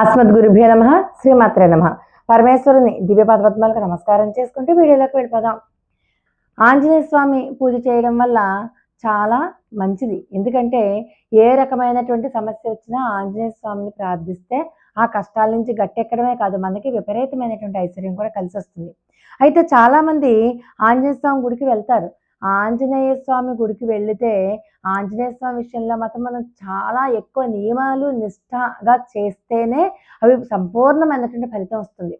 అస్మద్గురుభ్యో నమ శ్రీమాత్రే నమ. పరమేశ్వరుని దివ్య పద్మాలకు నమస్కారం చేసుకుంటూ వీడియోలోకి వెళ్ళిపోదాం. ఆంజనేయ స్వామి పూజ చేయడం వల్ల చాలా మంచిది. ఎందుకంటే ఏ రకమైనటువంటి సమస్య వచ్చినా ఆంజనేయ స్వామిని ప్రార్థిస్తే ఆ కష్టాల నుంచి గట్టెక్కడమే కాదు మనకి విపరీతమైనటువంటి ఐశ్వర్యం కూడా కలిసి వస్తుంది అయితే చాలామంది ఆంజనేయ స్వామి గుడికి వెళ్తారు. ఆంజనేయ స్వామి గుడికి వెళితే ఆంజనేయ స్వామి విషయంలో మాత్రం మనం చాలా ఎక్కువ నియమాలు నిష్ఠగా చేస్తేనే అవి సంపూర్ణమైనటువంటి ఫలితం వస్తుంది.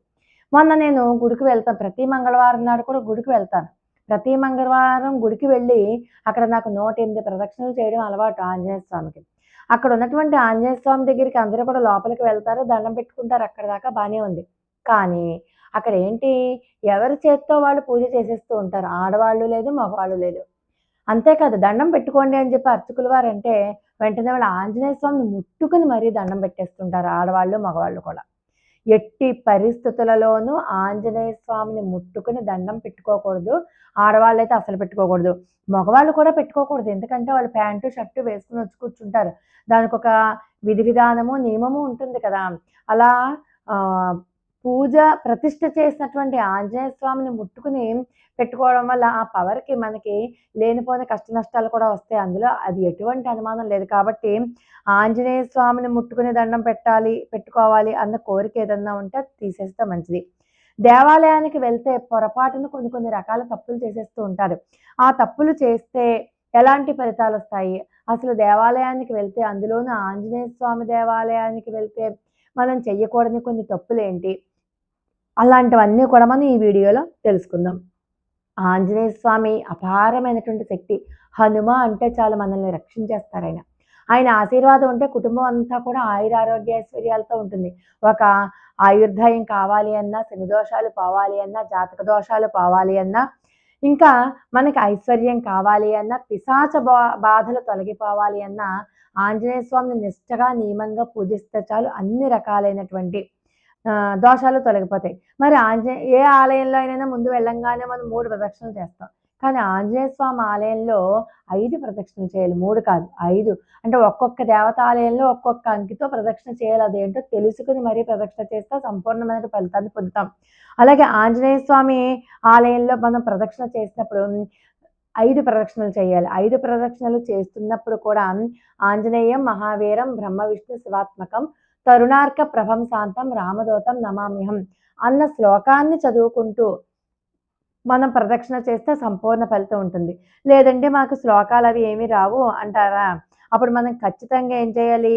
మొన్న నేను గుడికి వెళ్తాను. ప్రతి మంగళవారం నాడు కూడా గుడికి వెళ్తాను. ప్రతి మంగళవారం గుడికి వెళ్ళి అక్కడ నాకు నూట ఎనిమిది ప్రదక్షిణలు చేయడం అలవాటు ఆంజనేయ స్వామికి. అక్కడ ఉన్నటువంటి ఆంజనేయ స్వామి దగ్గరికి అందరూ కూడా లోపలికి వెళ్తారు. దండం పెట్టుకుంటారు. అక్కడ దాకా బాగానే ఉంది. కానీ అక్కడ ఏంటి ఎవరి చేత్తో వాళ్ళు పూజ చేసేస్తూ ఉంటారు? ఆడవాళ్ళు లేదు మగవాళ్ళు లేదు. అంతేకాదు దండం పెట్టుకోండి అని చెప్పి అర్చకుల వారు అంటే వెంటనే వాళ్ళు ఆంజనేయ స్వామిని ముట్టుకుని మరీ దండం పెట్టేస్తుంటారు ఆడవాళ్ళు మగవాళ్ళు కూడా. ఎట్టి పరిస్థితులలోనూ ఆంజనేయ స్వామిని ముట్టుకుని దండం పెట్టుకోకూడదు. ఆడవాళ్ళు అయితే అసలు పెట్టుకోకూడదు. మగవాళ్ళు కూడా పెట్టుకోకూడదు. ఎందుకంటే వాళ్ళు ప్యాంటు షర్టు వేసుకుని వచ్చి కూర్చుంటారు. దానికి ఒక విధి విధానము నియమము ఉంటుంది కదా. అలా పూజ ప్రతిష్ట చేసినటువంటి ఆంజనేయ స్వామిని ముట్టుకుని పెట్టుకోవడం వల్ల ఆ పవర్కి మనకి లేనిపోయిన కష్ట నష్టాలు కూడా వస్తాయి. అందులో అది ఎటువంటి అనుమానం లేదు. కాబట్టి ఆంజనేయ స్వామిని ముట్టుకుని దండం పెట్టాలి పెట్టుకోవాలి అన్న కోరిక ఏదన్నా ఉంటే అది తీసేస్తే మంచిది. దేవాలయానికి వెళ్తే పొరపాటున కొన్ని కొన్ని రకాల తప్పులు చేసేస్తూ ఉంటారు. ఆ తప్పులు చేస్తే ఎలాంటి ఫలితాలు వస్తాయి? అసలు దేవాలయానికి వెళ్తే అందులోనూ ఆంజనేయ స్వామి దేవాలయానికి వెళ్తే మనం చెయ్యకూడని కొన్ని తప్పులు ఏంటి అలాంటివన్నీ కూడా మనం ఈ వీడియోలో తెలుసుకుందాం. ఆంజనేయ స్వామి అపారమైనటువంటి శక్తి. హనుమ అంటే చాలు మనల్ని రక్షించేస్తారు ఆయన ఆయన ఆశీర్వాదం ఉంటే కుటుంబం అంతా కూడా ఆయుర ఆరోగ్య ఐశ్వర్యాలతో ఉంటుంది. ఒక ఆయుర్దాయం కావాలి అన్నా శని దోషాలు పోవాలి అన్నా జాతక దోషాలు పోవాలి అన్నా ఇంకా మనకి ఐశ్వర్యం కావాలి అన్నా పిశాచ బా బాధలు తొలగిపోవాలి అన్నా ఆంజనేయ స్వామిని నిష్టగా నియమంగా పూజిస్తే చాలు అన్ని రకాలైనటువంటి దోషాలు తొలగిపోతాయి. మరి ఆంజనేయ ఏ ఆలయంలో అయినా ముందు వెళ్ళంగానే మనం మూడు ప్రదక్షిణలు చేస్తాం. కానీ ఆంజనేయ స్వామి ఆలయంలో ఐదు ప్రదక్షిణలు చేయాలి. మూడు కాదు ఐదు. అంటే ఒక్కొక్క దేవతాలయంలో ఒక్కొక్క అంకితో ప్రదక్షిణ చేయాలి. అదేంటో తెలుసుకుని మరీ ప్రదక్షిణ చేస్తే సంపూర్ణమైన ఫలితాన్ని పొందుతాం. అలాగే ఆంజనేయ స్వామి ఆలయంలో మనం ప్రదక్షిణ చేసినప్పుడు ఐదు ప్రదక్షిణలు చేయాలి. ఐదు ప్రదక్షిణలు చేస్తున్నప్పుడు కూడా ఆంజనేయం మహావీరం బ్రహ్మ విష్ణు శివాత్మకం తరుణార్క ప్రభం శాంతం రామదూతం నమామ్యహం అన్న శ్లోకాన్ని చదువుకుంటూ మనం ప్రదక్షిణ చేస్తే సంపూర్ణ ఫలితం ఉంటుంది. లేదంటే మాకు శ్లోకాలు అవి ఏమీ రావు అంటారా? అప్పుడు మనం ఖచ్చితంగా ఏం చేయాలి?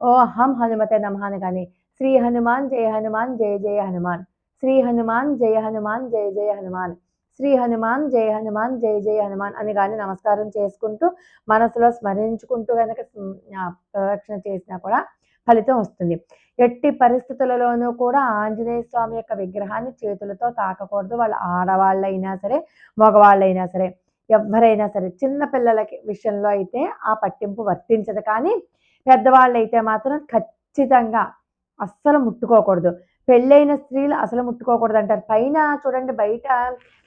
ఓ హం హనుమతే నమహాని అని కానీ శ్రీ హనుమాన్ జయ హనుమాన్ జయ జయ హనుమాన్ శ్రీ హనుమాన్ జయ హనుమాన్ జయ జయ హనుమాన్ శ్రీ హనుమాన్ జయ హనుమాన్ జయ జయ హనుమాన్ అని కానీ నమస్కారం చేసుకుంటూ మనసులో స్మరించుకుంటూ కనుక ప్రదక్షిణ చేసినా కూడా ఫలితం వస్తుంది. ఎట్టి పరిస్థితులలోనూ కూడా ఆంజనేయ స్వామి యొక్క విగ్రహాన్ని చేతులతో తాకకూడదు. వాళ్ళు ఆడవాళ్ళైనా సరే మగవాళ్ళైనా సరే ఎవరైనా సరే చిన్న పిల్లలకి విషయంలో అయితే ఆ పట్టింపు వర్తించదు. కానీ పెద్దవాళ్ళు అయితే మాత్రం ఖచ్చితంగా అస్సలు ముట్టుకోకూడదు. పెళ్ళైన స్త్రీలు అసలు ముట్టుకోకూడదు అంటారు. పైన చూడండి బయట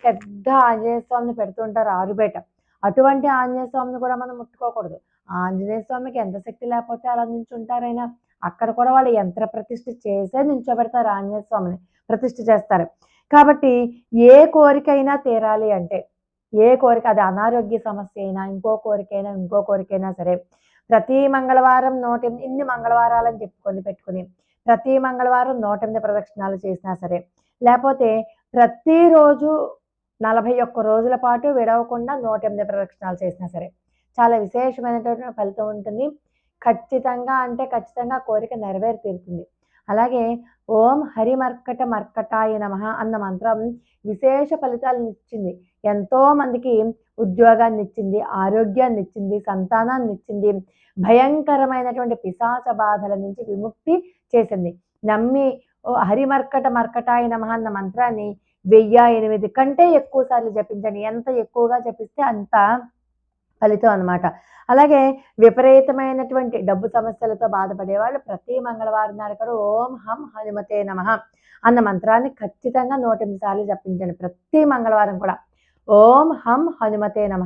పెద్ద ఆంజనేయ స్వామిని పెడుతుంటారు ఆరుబయట అటువంటి ఆంజనేయ స్వామిని కూడా మనం ముట్టుకోకూడదు. ఆంజనేయ స్వామికి ఎంత శక్తి లేకపోతే అలా నించుంటారైనా అక్కడ కూడా వాళ్ళు యంత్ర ప్రతిష్ఠ చేసే నించోబెడతారు ఆంజనేయ స్వామిని. ప్రతిష్ఠ చేస్తారు. కాబట్టి ఏ కోరికైనా తీరాలి అంటే ఏ కోరిక అది అనారోగ్య సమస్య అయినా ఇంకో కోరికైనా ఇంకో కోరికైనా సరే ప్రతి మంగళవారం నూట ఎనిమిది ఇన్ని మంగళవారాలని చెప్పుకొని పెట్టుకుని ప్రతి మంగళవారం నూట ఎనిమిది ప్రదక్షిణాలు చేసినా సరే లేకపోతే ప్రతిరోజు నలభై ఒక్క రోజుల పాటు విడవకుండా నూట ఎనిమిది ప్రదక్షిణాలు చేసినా సరే చాలా విశేషమైనటువంటి ఫలితం ఉంటుంది. ఖచ్చితంగా అంటే ఖచ్చితంగా కోరిక నెరవేరి తీరుతుంది అలాగే ఓం హరి మర్కట మర్కటాయ నమ అన్న మంత్రం విశేష ఫలితాలను ఇచ్చింది. ఎంతో మందికి ఉద్యోగాన్ని ఇచ్చింది ఆరోగ్యాన్ని ఇచ్చింది సంతానాన్ని ఇచ్చింది భయంకరమైనటువంటి పిశాచ బాధల నుంచి విముక్తి చేసింది. నమ్మి ఓ హరి మర్కట మర్కటాయ నమ అన్న మంత్రాన్ని వెయ్యి ఎనిమిది కంటే ఎక్కువ సార్లు జపించండి. ఎంత ఎక్కువగా జపిస్తే అంత ఫలితం అన్నమాట. అలాగే విపరీతమైనటువంటి డబ్బు సమస్యలతో బాధపడే వాళ్ళు ప్రతి మంగళవారం నాడు కూడా ఓం హం హనుమతే నమ అన్న మంత్రాన్ని ఖచ్చితంగా నూట ఎనిమిది సార్లు జపించండి ప్రతి మంగళవారం కూడా. ఓం హం హనుమతే నమ.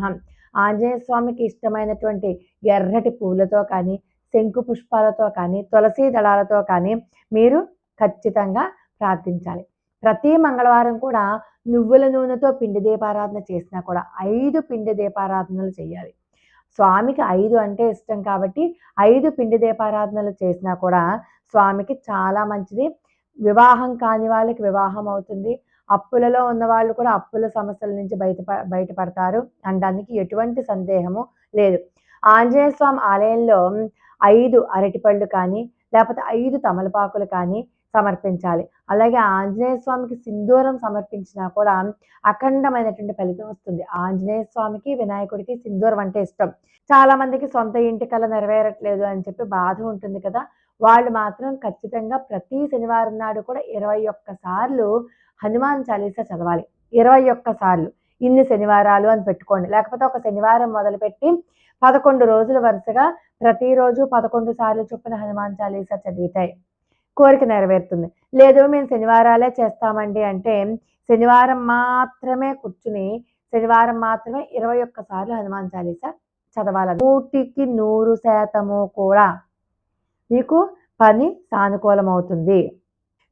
ఆంజనేయ స్వామికి ఇష్టమైనటువంటి ఎర్రటి పువ్వులతో కానీ శంకు పుష్పాలతో కానీ తులసి దళాలతో కానీ మీరు ఖచ్చితంగా ప్రార్థించాలి. ప్రతి మంగళవారం కూడా నువ్వుల నూనెతో పిండి దీపారాధన చేసినా కూడా ఐదు పిండి దీపారాధనలు చేయాలి. స్వామికి ఐదు అంటే ఇష్టం కాబట్టి ఐదు పిండి దీపారాధనలు చేసినా కూడా స్వామికి చాలా మంచిది. వివాహం కాని వాళ్ళకి వివాహం అవుతుంది. అప్పులలో ఉన్న వాళ్ళు కూడా అప్పుల సమస్యల నుంచి బయట బయటపడతారు. అనడానికి ఎటువంటి సందేహము లేదు. ఆంజనేయ స్వామి ఆలయంలో ఐదు అరటిపళ్ళు కానీ లేకపోతే ఐదు తమలపాకులు కానీ సమర్పించాలి. అలాగే ఆంజనేయ స్వామికి సింధూరం సమర్పించినా కూడా అఖండమైనటువంటి ఫలితం వస్తుంది. ఆంజనేయ స్వామికి వినాయకుడికి సింధూరం అంటే ఇష్టం. చాలా మందికి సొంత ఇంటి కళ నెరవేరట్లేదు అని చెప్పి బాధ ఉంటుంది కదా. వాళ్ళు మాత్రం ఖచ్చితంగా ప్రతి శనివారం నాడు కూడా ఇరవై ఒక్క సార్లు హనుమాన్ చాలీసా చదవాలి. ఇరవై ఒక్క సార్లు. ఇన్ని శనివారాలు అని పెట్టుకోండి. లేకపోతే ఒక శనివారం మొదలుపెట్టి పదకొండు రోజుల వరుసగా ప్రతిరోజు పదకొండు సార్లు చొప్పున హనుమాన్ చాలీసా చదివితాయి కోరిక నెరవేరుతుంది. లేదు మేము శనివారాలే చేస్తామండి అంటే శనివారం మాత్రమే కూర్చుని శనివారం మాత్రమే ఇరవై ఒక్క సార్లు హనుమాన్ చాలీసా చదవాలి. నూటికి నూరు శాతము కూడా మీకు పని సానుకూలం అవుతుంది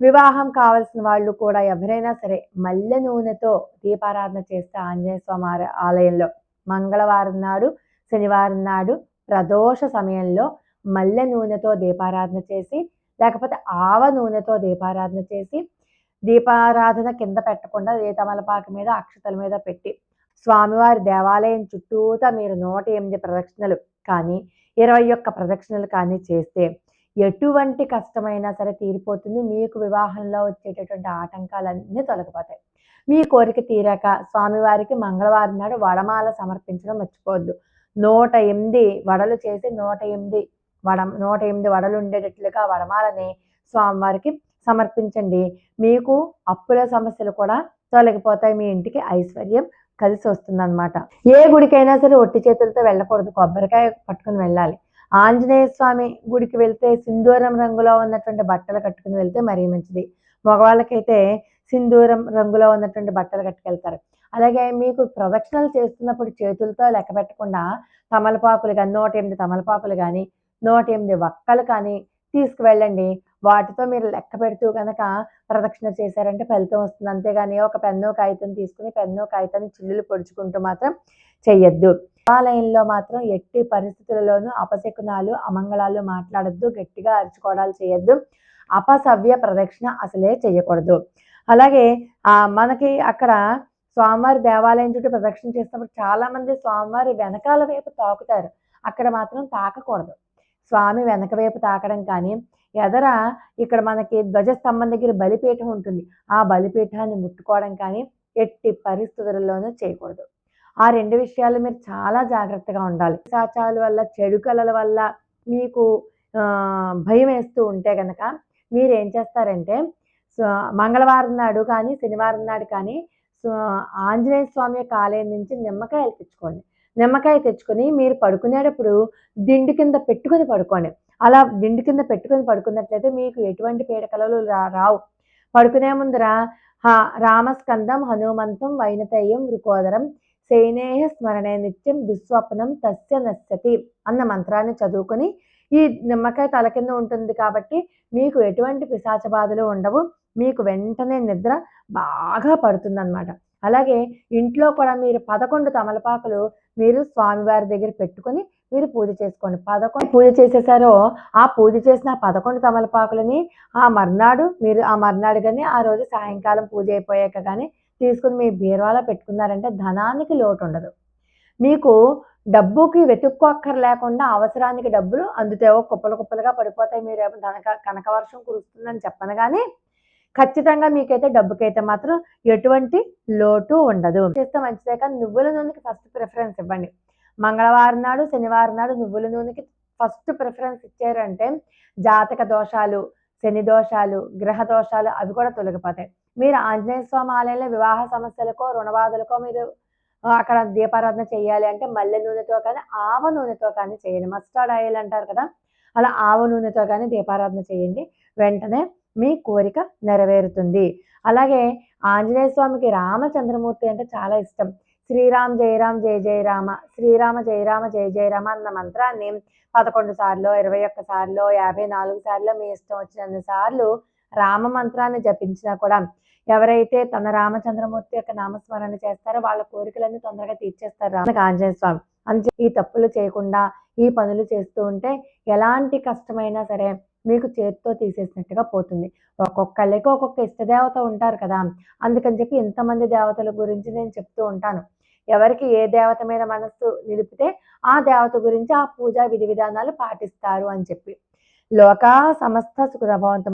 వివాహం కావలసిన వాళ్ళు కూడా ఎవరైనా సరే మల్లె నూనెతో దీపారాధన చేస్తే ఆంజనేయ స్వామి ఆలయంలో మంగళవారం నాడు శనివారం నాడు ప్రదోష సమయంలో మల్లె నూనెతో దీపారాధన చేసి లేకపోతే ఆవ నూనెతో దీపారాధన చేసి దీపారాధన కింద పెట్టకుండా ఏ మీద అక్షతల మీద పెట్టి స్వామివారి దేవాలయం చుట్టూతా మీరు నూట ఎనిమిది ప్రదక్షిణలు కానీ ఇరవై ఒక్క ప్రదక్షిణలు కానీ చేస్తే ఎటువంటి కష్టమైనా సరే తీరిపోతుంది. మీకు వివాహంలో వచ్చేటటువంటి ఆటంకాలన్నీ తొలగిపోతాయి. మీ కోరిక తీరాక స్వామివారికి మంగళవారం నాడు వడమాల సమర్పించడం మర్చిపోవద్దు. నూట ఎనిమిది వడలు చేసి నూట ఎనిమిది వడ నూట ఎనిమిది వడలు ఉండేటట్లుగా వడమాలని స్వామివారికి సమర్పించండి. మీకు అప్పుల సమస్యలు కూడా తొలగిపోతాయి. మీ ఇంటికి ఐశ్వర్యం కలిసి వస్తుందన్నమాట. ఏ గుడికైనా సరే ఒట్టి చేతులతో వెళ్ళకూడదు. కొబ్బరికాయ పట్టుకుని వెళ్ళాలి. ఆంజనేయ స్వామి గుడికి వెళ్తే సింధూరం రంగులో ఉన్నటువంటి బట్టలు కట్టుకుని వెళ్తే మరీ మంచిది. మగవాళ్ళకైతే సింధూరం రంగులో ఉన్నటువంటి బట్టలు కట్టుకెళ్తారు. అలాగే మీకు ప్రదక్షిణలు చేస్తున్నప్పుడు చేతులతో లెక్క పెట్టకుండా తమలపాకులు కానీ నూట ఎనిమిది తమలపాకులు కానీ నూట ఎనిమిది వక్కలు కానీ తీసుకువెళ్ళండి. వాటితో మీరు లెక్క పెడుతూ కనుక ప్రదక్షిణ చేశారంటే ఫలితం వస్తుంది. అంతేగాని ఒక పెన్ను కాగితం తీసుకుని పెన్ను కాగితాన్ని చిల్లులు పొడుచుకుంటూ మాత్రం చెయ్యొద్దు. దేవాలయంలో మాత్రం ఎట్టి పరిస్థితులలోనూ అపశకునాలు అమంగళాలు మాట్లాడద్దు. గట్టిగా అరుచుకోవడాలు చేయొద్దు అపసవ్య ప్రదక్షిణ అసలే చేయకూడదు అలాగే మనకి అక్కడ స్వామివారి దేవాలయం చుట్టూ ప్రదక్షిణ చేసినప్పుడు చాలామంది స్వామివారి వెనకాల వైపు తాకుతారు. అక్కడ మాత్రం తాకకూడదు. స్వామి వెనక వైపు తాకడం కానీ ఎదర ఇక్కడ మనకి ధ్వజస్తంభం దగ్గర బలిపీఠం ఉంటుంది ఆ బలిపీఠాన్ని ముట్టుకోవడం కానీ ఎట్టి పరిస్థితులలోనూ చేయకూడదు. ఆ రెండు విషయాలు మీరు చాలా జాగ్రత్తగా ఉండాలి. సాచాల వల్ల చెడు కళల వల్ల మీకు భయం వేస్తూ ఉంటే కనుక మీరు ఏం చేస్తారంటే మంగళవారం నాడు కానీ శనివారం నాడు కానీ ఆంజనేయ స్వామి యొక్క ఆలయం నుంచి నిమ్మకాయలు తెచ్చుకోండి. నిమ్మకాయ తెచ్చుకొని మీరు పడుకునేటప్పుడు దిండు కింద పెట్టుకుని పడుకోండి. అలా దిండు కింద పెట్టుకుని పడుకున్నట్లయితే మీకు ఎటువంటి పీడకలలు రావు. పడుకునే ముందర రామస్కందం హనుమంతం వైనతేయం వృకోదరం సేనేహ స్మరణే నిత్యం దుస్వప్నం తస్య నశ్యతి అన్న మంత్రాన్ని చదువుకొని ఈ నిమ్మకాయ తల కింద ఉంటుంది కాబట్టి మీకు ఎటువంటి పిశాచ బాధలు ఉండవు. మీకు వెంటనే నిద్ర బాగా పడుతుందన్నమాట. అలాగే ఇంట్లో కూడా మీరు పదకొండు తమలపాకులు మీరు స్వామివారి దగ్గర పెట్టుకొని మీరు పూజ చేసుకోండి. పదకొండు పూజ చేసేసారో ఆ పూజ చేసిన పదకొండు తమలపాకులని ఆ మర్నాడు మీరు ఆ మర్నాడు కానీ ఆ రోజు సాయంకాలం పూజ అయిపోయాక కానీ తీసుకుని మీ బీరువాలో పెట్టుకున్నారంటే ధనానికి లోటు ఉండదు. మీకు డబ్బుకి వెతుక్కోక్కర్ లేకుండా అవసరానికి డబ్బులు అందుతేవో కుప్పలు కుప్పలుగా పడిపోతాయి. మీరు ధనక కనక వర్షం కురుస్తుందని చెప్పను కానీ ఖచ్చితంగా మీకైతే డబ్బుకైతే మాత్రం ఎటువంటి లోటు ఉండదు. చేస్తే మంచిదే కానీ నువ్వుల నూనెకి ఫస్ట్ ప్రిఫరెన్స్ ఇవ్వండి. మంగళవారం నాడు శనివారం నాడు నువ్వుల నూనెకి ఫస్ట్ ప్రిఫరెన్స్ ఇచ్చారంటే జాతక దోషాలు శని దోషాలు గ్రహ దోషాలు అవి కూడా తొలగిపోతాయి. మీరు ఆంజనేయ స్వామి ఆలయంలో వివాహ సమస్యలకో రుణబాధలకో మీరు అక్కడ దీపారాధన చేయాలి అంటే మల్లె నూనెతో కానీ ఆవ నూనెతో కానీ చేయండి. మస్టర్డ్ ఆయిల్ అంటారు కదా అలా ఆవ నూనెతో కానీ దీపారాధన చేయండి. వెంటనే మీ కోరిక నెరవేరుతుంది. అలాగే ఆంజనేయ స్వామికి రామచంద్రమూర్తి అంటే చాలా ఇష్టం. శ్రీరామ్ జయరామ్ జయ జయ రామ శ్రీరామ జయరామ జయ జయ రామ అన్న మంత్రాన్ని పదకొండు సార్లు ఇరవై ఒక్క సార్లు యాభై నాలుగు సార్లు మీ ఇష్టం వచ్చినన్ని సార్లు రామ మంత్రాన్ని జపించినా కూడా ఎవరైతే తన రామచంద్రమూర్తి యొక్క నామస్మరణ చేస్తారో వాళ్ళ కోరికలన్నీ తొందరగా తీర్చేస్తారు రామ. ఆంజనేయ స్వామి అంతే. ఈ తప్పులు చేయకుండా ఈ పనులు చేస్తూ ఉంటే ఎలాంటి కష్టమైనా సరే మీకు చేతితో తీసేసినట్టుగా పోతుంది. ఒక్కొక్కళ్ళకి ఒక్కొక్క ఇష్టదేవత ఉంటారు కదా. అందుకని చెప్పి ఇంతమంది దేవతల గురించి నేను చెప్తూ ఉంటాను. ఎవరికి ఏ దేవత మీద మనస్సు నిలిపితే ఆ దేవత గురించి ఆ పూజా విధి విధానాలు పాటిస్తారు అని చెప్పి. లోక సమస్త సుఖభవంతం